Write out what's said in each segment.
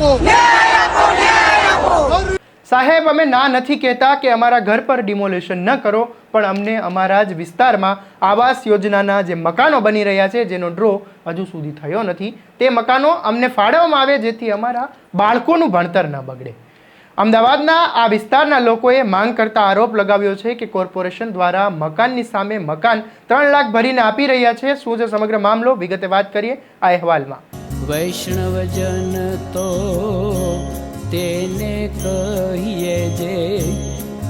આપો. સાહેબ, અમે ના નથી કહેતા કે અમારા ઘર પર ડિમોલેશન ન કરો, પણ અમને અમારા જ વિસ્તારમાં આવાસ યોજનાના જે મકાનો બની રહ્યા છે, જેનો ડ્રો હજુ સુધી થયો નથી, તે મકાનો અમને ફાળવવામાં આવે જેથી અમારા બાળકોનું ભણતર ન બગડે. અમદાવાદના આ વિસ્તારના લોકોએ માંગ કરતા આરોપ લગાવ્યો છે કે કોર્પોરેશન દ્વારા મકાનની સામે મકાન ત્રણ લાખ ભરીને આપી રહ્યા છે. શું છે સમગ્ર મામલો? વિગતે વાત કરીએ આ અહેવાલમાં. વૈષ્ણવજન તો તેને કહીએ જે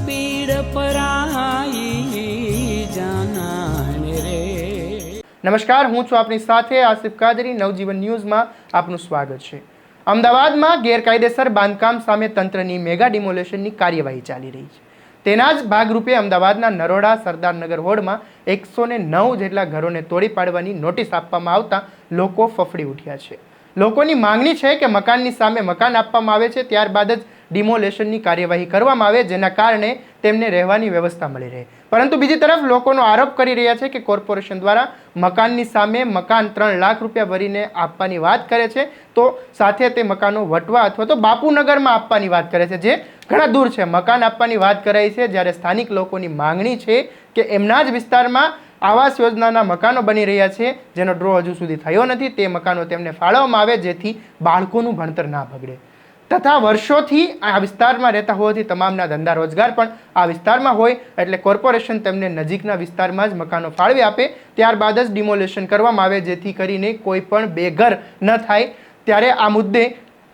પીડ પરાઈ જાનાને રે. નમસ્કાર, હું છું આપની સાથે આસિફ કાદરી, નવજીવન ન્યૂઝમાં આપનું સ્વાગત છે. અમદાવાદમાં ગેરકાયદેસર બાંધકામ સામે તંત્રની મેગા ડિમોલેશનની કાર્યવાહી ચાલી રહી છે. તેના જ ભાગરૂપે અમદાવાદના નરોડા સરદારનગર વોર્ડમાં એકસો ને નવ જેટલા ઘરોને તોડી પાડવાની નોટિસ આપવામાં આવતા લોકો ફફડી ઉઠ્યા છે. લોકોની માંગણી છે કે મકાનની સામે મકાન આપવામાં આવે છે, ત્યારબાદ જ ડિમોલેશનની કાર્યવાહી કરવામાં આવે, જેના કારણે તેમને રહેવાની વ્યવસ્થા મળી રહે. પરંતુ બીજી તરફ લોકોનો આરોપ કરી રહ્યા છે કે કોર્પોરેશન દ્વારા મકાનની સામે મકાન ત્રણ લાખ રૂપિયા ભરીને આપવાની વાત કરે છે, તો સાથે તે મકાનો વટવા અથવા તો બાપુનગરમાં આપવાની વાત કરે છે, જે ઘણા દૂર છે. મકાન આપવાની વાત કરાઈ છે, જ્યારે સ્થાનિક લોકોની માંગણી છે કે એમના જ વિસ્તારમાં આવાસ યોજનાના મકાનો બની રહ્યા છે, જેનો ડ્રો હજુ સુધી થયો નથી, તે મકાનો તેમને ફાળવવામાં આવે જેથી બાળકોનું ભણતર ના બગડે. તથા વર્ષોથી આ વિસ્તારમાં રહેતા હોવાથી તમામના ધંધા રોજગાર પણ આ વિસ્તારમાં હોય, એટલે કોર્પોરેશન તેમને નજીકના વિસ્તારમાં જ મકાનો ફાળવી આપે, ત્યારબાદ જ ડિમોલેશન કરવામાં આવે, જેથી કરીને કોઈ પણ બેઘર ન થાય. ત્યારે આ મુદ્દે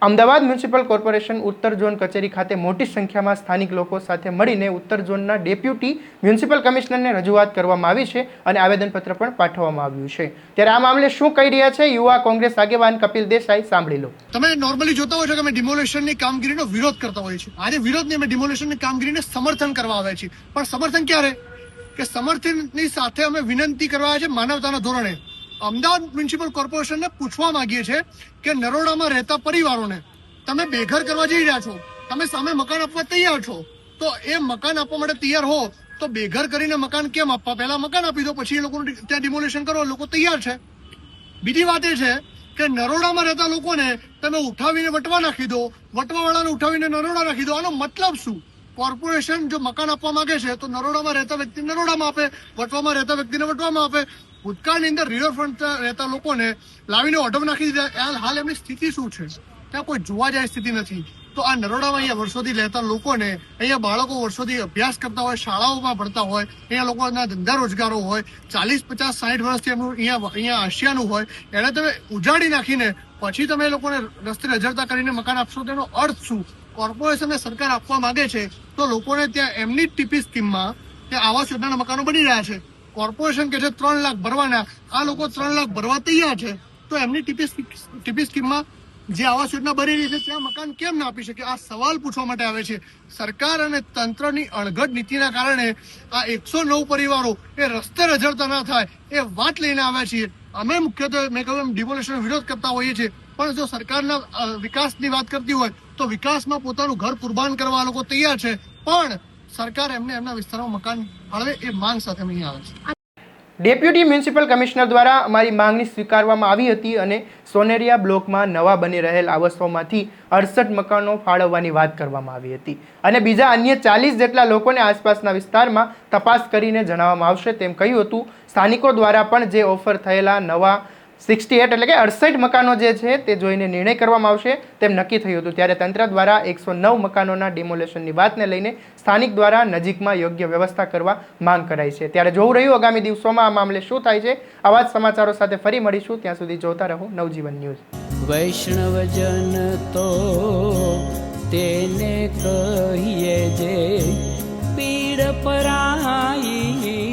અમદાવાદ મ્યુનિસિપલ કોર્પોરેશન ઉત્તર ઝોન કચેરી ખાતે મોટી સંખ્યામાં સ્થાનિક લોકો સાથે મળીને ઉત્તર ઝોનના ડેપ્યુટી મ્યુનિસિપલ કમિશનરને રજૂઆત કરવામાં આવી છે અને આવેદનપત્ર પણ પાઠવવામાં આવ્યું છે. ત્યારે આ મામલે શું કહી રહ્યા છે યુવા કોંગ્રેસ આગેવાન કપિલ દેસાઈ સાંભળી લો. તમે નોર્મલી જોતા હોય છો કે અમે ડિમોલેશનની કામગીરીનો વિરોધ કરતા હોઈએ છીએ. આજે વિરોધ નહીં અમે ડિમોલેશનની કામગીરીને સમર્થન કરવા આવ્યા છીએ. પણ સમર્થન ક્યારે? કે સમર્થનની સાથે અમે વિનંતી કરવા આવ્યા છે માનવતાના ધોરણે. અમદાવાદ મ્યુનિસિપલ કોર્પોરેશનને પૂછવા માંગીએ છીએ કે નરોડામાં રહેતા પરિવારોને તમે બેઘર કરવા જઈ રહ્યા છો, તમે સામે મકાન આપવા તૈયાર છો, તો એ મકાન આપવા માટે તૈયાર હો, તો બેઘર કરીને મકાન કેમ આપવા? પહેલા મકાન આપી દો, પછી એ લોકોનું ત્યાં ડિમોલેશન કરો લોકો તૈયાર છે. બીજી વાત એ છે કે નરોડામાં રહેતા લોકોને તમે ઉઠાવીને વટવા નાખી દો, વટવાવાળાને ઉઠાવીને નરોડા નાખી દો. આનો મતલબ શું? કોર્પોરેશન જો મકાન આપવા માંગે છે, તો નરોડામાં રહેતા વ્યક્તિ નરોડામાં આપે, વટવામાં રહેતા વ્યક્તિને વટવામાં આપે. ભૂતકાળની અંદર રિવરફ્રન્ટ રહેતા લોકોને લાવીને ઓઢવ નાખી દીધા. હાલ એમની સ્થિતિ શું છે? ત્યાં કોઈ જોવા જાય સ્થિતિ નથી. તો આ નરોડામાં અહીંયા વર્ષોથી રહેતા લોકોને, અહીંયા બાળકો વર્ષોથી અભ્યાસ કરતા હોય, શાળાઓમાં ભણતા હોય, અહીંયા લોકોના ધંધા રોજગારો હોય, ચાલીસ, પચાસ સાઠ વર્ષથી એમનું અહીંયા અહીંયા આશિયાનું હોય, એને તમે ઉજાડી નાખીને પછી તમે લોકોને રસ્તે રજડતા કરીને મકાન આપશો, તેનો અર્થ શું? કોર્પોરેશનને સરકાર આપવા માંગે છે, તો લોકોને ત્યાં એમની ટીપી સ્કીમમાં ત્યાં આવાસ યોજનાના મકાનો બની રહ્યા છે. કોર્પોરેશન કે છે ત્રણ લાખ ભરવાના, આ લોકો ત્રણ લાખ ભરવા તૈયાર છે, તો એમની ટીપી ટીપી સ્કીમમાં જે આવાસ યોજના બની રહી છે, ત્યાં મકાન કેમ ના આપી શકે? આ સવાલ પૂછવા માટે આવે છે. સરકાર અને તંત્રની અણઘડ નીતિના કારણે આ એકસો નવ પરિવારો એ રસ્તે રજડતા ના થાય, એ વાત લઈને આવ્યા છીએ. અમે મુખ્યત્વે, મેં કહ્યું એમ ડિમોલેશનનો વિરોધ કરતા હોઈએ છીએ. પણ જો સરકારના વિકાસની વાત કરતી હોય, તો વિકાસમાં પોતાનું ઘર કુરબાન કરવા લોકો તૈયાર છે. પણ સરકાર એમને એમના વિસ્તારમાં મકાન ફાળવે એ માંગ સાથે અહીં આવે છે. ડેપ્યુટી મ્યુનિસિપલ કમિશનર દ્વારા અમારી માંગણી સ્વીકારવામાં આવી હતી અને સોનેરિયા બ્લોકમાં નવા બની રહેલ આવાસોમાંથી અડસઠ મકાનો ફાળવવાની વાત કરવામાં આવી હતી. અને બીજા અન્ય ચાલીસ જેટલા લોકોને આસપાસના વિસ્તારમાં તપાસ કરીને જણાવવામાં આવશે તેમ કહ્યું હતું. સ્થાનિકો દ્વારા પણ જે ઓફર થયેલા નવા સિક્સટી એટ એટલે કે અડસઠ મકાનો જે છે તે જોઈને નિર્ણય કરવામાં આવશે. તેમ નક્કી થયું હતું. ત્યારે તંત્ર દ્વારા એકસો નવ મકાનોના ડિમોલેશનની વાતને લઈને સ્થાનિક દ્વારા નજીકમાં યોગ્ય વ્યવસ્થા કરવા માંગ કરાઈ છે. ત્યારે જોવું રહ્યું, આગામી દિવસોમાં આ મામલે શું થાય છે? આવા જ સમાચારો સાથે ફરી મળીશું. ત્યાં સુધી જોતા રહો નવજીવન ન્યૂઝ. વૈષ્ણવજન તો તેને કહીએ જે પીડ પરાઈ